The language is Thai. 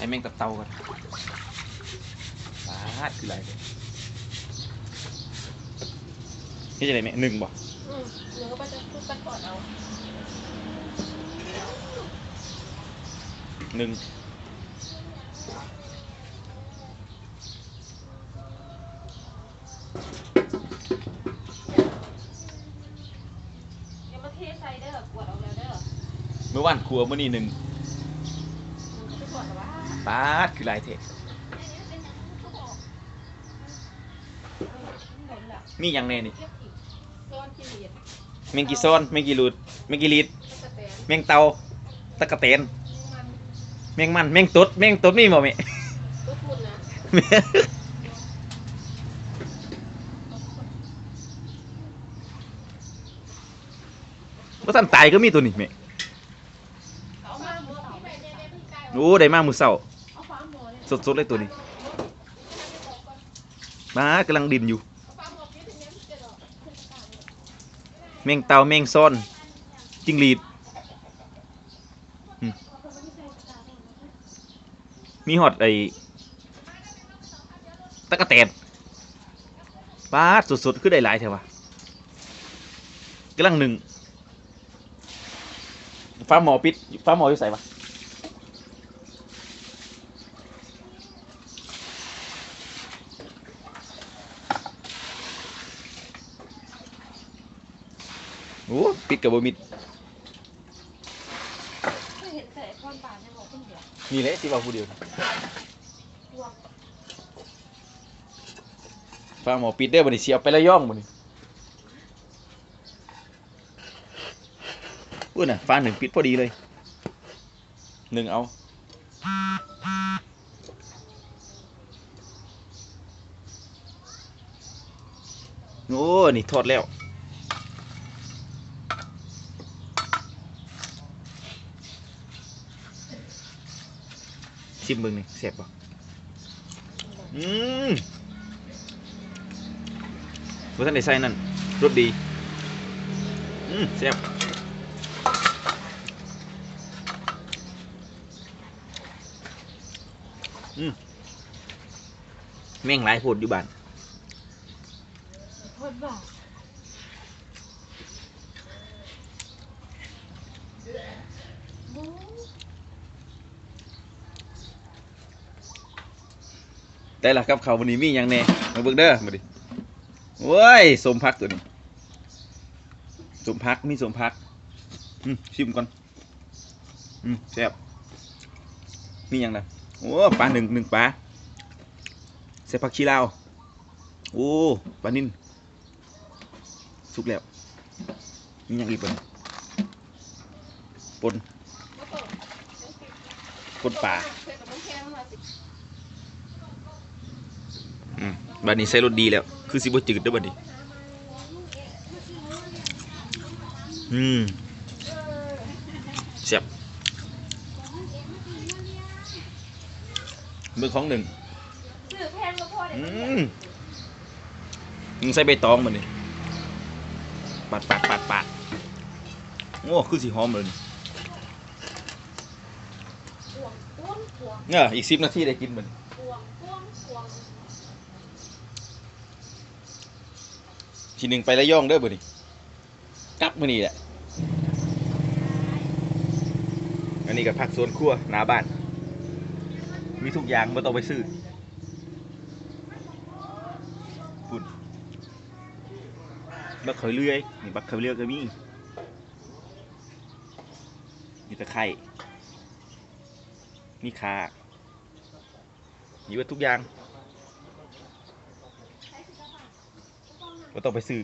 ให้แมงตับเตาก่อนปาดคืออะไรเนี่ยนี่จะไหนแม่หนึ่งบ่อืมเนื้อก็จะทุบกันก่อนเอาหนึ่งอย่ามาเทใส่เด้อกวดเอาแล้วเด้อ เมื่อวานครัวมื่อนี้หนึ่งมันจะก บาสคือลายเทศมีอย่างแน่นี่เมงกี่โซนเมงกี่ลุดเมงกี่ลีดเมงเตาตะกะเตนเมงมันเมงตุดเมงตุดมีบ่แม่ว่าท่นตายก็มีตัวนี้แม่โอ้ได้มากมือเศร้า สดๆเลยตัวนี้มากำลังดินอยู่ เมอคิดถึงเตาเนี่ยแมงซ้อนจิงหรีด มีหอดไอ้ตะกะแตนป้าดสดๆ คือได้หลายแถวะกำลังหนึ่งฟ้าหมอปิดฟ้าหมออยู่ใส่ปะ โอ้ปิดกับบมิดเห็นแต่ก้อนบานเนี่ยบอกเดียวนี่แหละที่ว่าผู้เดียวฟ้าหมอปิดได้อบัดนี้เสียไปละย่องบัดนี้พูดน่ะฟ้าหนึ่งปิดพอดีเลยหนึ่งเอาโอ้นี่ทอดแล้ว ชิมเบิ่งนี่แซ่บป่ะอืมว่าท่านได้ใส่นั่นรสดี อืมแซ่บอืมแม่งหลายโพดอยู่บ้านโทษบ่า ได้ละครับเขาวันนี้มีอย่างแน่มาเบิ่งเด้อมาดิโว้ยสมพักตัวนี้สมพักมีสมพักชิมก่อนแซ่บมีอย่างนะโอ้ปลาหนึ่งหนึ่งปลาใส่ผักชีลาวโอ้ปลานิ่นสุกแล้วมีอย่างอีกปนปนปนปลา บน้องแค่มาสิอืมบัดนี้ใส่รสดีแล้ว คือสิบ่จืดเด้อบัดนี้ อืมแซ่บมือของหนึ่งสื่อแพงมาพออืได้มมึงใส่ใบตองบัดนี้ปาดปาดปาดปาดโอ้คือสิหอมเลยนี่พวงพวงพวงเนี่ยอีกสิบนาทีได้กินบัดนี้ พวงพวงพวง ทีหนึ่งไประย่องเด้อบัดนี้กลับมื้อนี้แหละอันนี้ก็พักสวนครัวหน้าบ้าน มีทุกอย่างม่ต้องไปซื้อปุ่นบักเขยเลื่อยนี่บักเขยเลื่อยก็มีมีตะไคร่มีขามีไว้ทุกอย่าง ไม่ต้องไปซื้อ